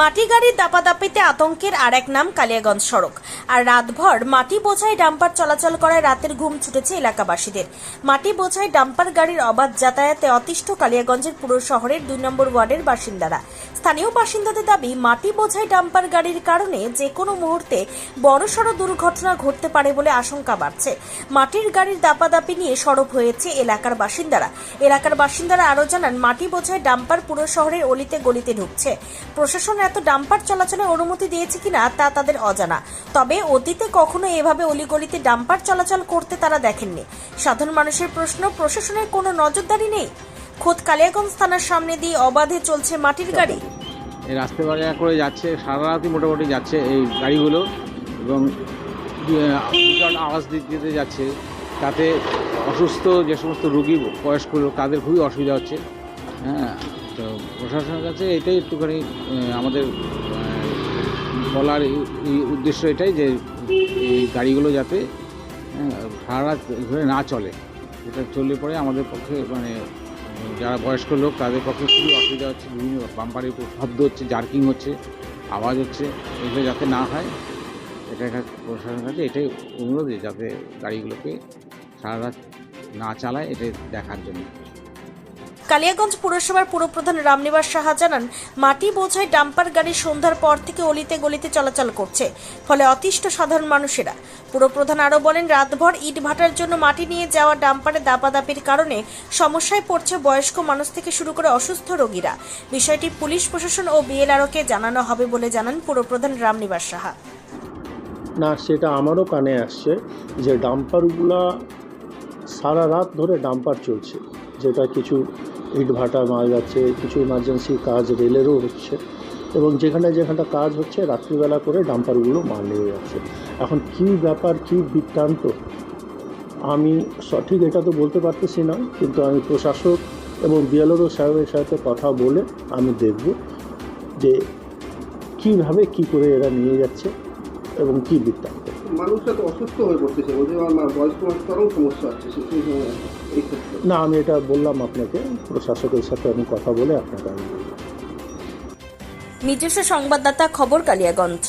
মাটি গাড়ির দাপাদাপিতে আতঙ্কের আর এক নাম কালিয়াগঞ্জ সড়ক। আর রাতভর মাটি বোঝাই ডাম্পার চলাচল করায় রাতের ঘুম ছুটেছে এলাকাবাসীদের। মাটি বোঝাই ডাম্পার গাড়ির অবাধ যাতায়াতে অতিষ্ঠ কালিয়াগঞ্জের পুরো শহরের দুই নম্বর ওয়ার্ডের বাসিন্দারা। স্থানীয় বাসিন্দাদের দাবি, মাটি বোঝাই ডাম্পার গাড়ির কারণে যে কোনো মুহূর্তে বড়সড় দুর্ঘটনা ঘটতে পারে বলে আশঙ্কা বাড়ছে। মাটির গাড়ির দাপাদাপি নিয়ে সরব হয়েছে এলাকার বাসিন্দারা। এলাকার বাসিন্দারা আরও জানান, মাটি বোঝাই ডাম্পার পুরো শহরের অলিতে গলিতে ঢুকছে। প্রশাসন এত ডাম্পার চলাচলের অনুমতি দিয়েছে কিনা তা তাদের অজানা। তবে অতীতে কখনো এভাবে অলিগলিতে ডাম্পার চলাচল করতে তারা দেখেননি। সাধারণ মানুষের প্রশ্ন, প্রশাসনের কোনো নজরদারি নেই? খোদ কালিয়াগঞ্জ থানার সামনে দিয়ে অবাধে চলছে মাটির গাড়ি। এই রাস্তা বাজার করে যাচ্ছে সারা রাতই মোটামুটি যাচ্ছে এই গাড়িগুলো এবং আওয়াজ দিতে যাচ্ছে। তাতে অসুস্থ যে সমস্ত রুগী বয়স্ক তাদের খুবই অসুবিধা হচ্ছে। হ্যাঁ। তো প্রশাসনের কাছে এটাই একটুখানি আমাদের বলার উদ্দেশ্য এটাই যে এই গাড়িগুলো যাতে হ্যাঁ, সারা রাত ধরে না চলে। এটা চললে পরে আমাদের পক্ষে মানে যারা বয়স্ক লোক তাদের পক্ষে খুবই অসুবিধা হচ্ছে। বিভিন্ন বাম্পারের উপর শব্দ হচ্ছে জার্কিং হচ্ছে আওয়াজ হচ্ছে এগুলো যাতে না হয় এটা প্রশাসনের কাছে এটাই অনুরোধ যাতে গাড়িগুলোকে সারা রাত না চালায় এটাই দেখার জন্য। কালিয়াগঞ্জ পুরসভার পুরপ্রধান রামনিবাস সাহা জানান, মাটি বোঝায় ডাম্পার গাড়ি সন্ধ্যার পর থেকে অলিতে গলিতে চলাচল করছে, ফলে অতিষ্ঠ সাধারণ মানুষেরা। পুরপ্রধান আরও বলেন, রাতভর ইট ভাটার জন্য মাটি নিয়ে যাওয়া ডাম্পারে দাপাদাপির কারণে সমস্যায় পড়ছে বয়স্ক মানুষ থেকে শুরু করে অসুস্থ রোগীরা। বিষয়টি পুলিশ প্রশাসন ও বিএলআরওকে জানানো হবে বলে জানান পুরপ্রধান রামনিবাস সাহা। না, সেটা আমারও কানে আসছে যে ডাম্পারগুলা সারা রাত ধরে ডাম্পার চলছে। যেটা কিছু ইট ভাটা মারা যাচ্ছে, কিছু ইমার্জেন্সি কাজ রেলেরও হচ্ছে এবং যেখানে যেখানটা কাজ হচ্ছে, রাত্রিবেলা করে ডাম্পারগুলো মাল নিয়ে যাচ্ছে। এখন কী ব্যাপার, কী বৃত্তান্ত? আমি সঠিক এটা তো বলতে পারতেছি না, কিন্তু আমি প্রশাসক এবং বিএলওরও সাহেবের সাথে কথা বলে আমি দেখব যে কীভাবে, কী করে এরা নিয়ে যাচ্ছে এবং কী বৃত্তান্ত। মানুষরা তো অসুস্থ হয়ে পড়তেছে বয়স্ক মানুষ সমস্যা হচ্ছে না, আমি এটা বললাম আপনাকে, প্রশাসকের সাথে আমি কথা বলে আপনাকে নিজস্ব সংবাদদাতা খবর, কালিয়াগঞ্জ।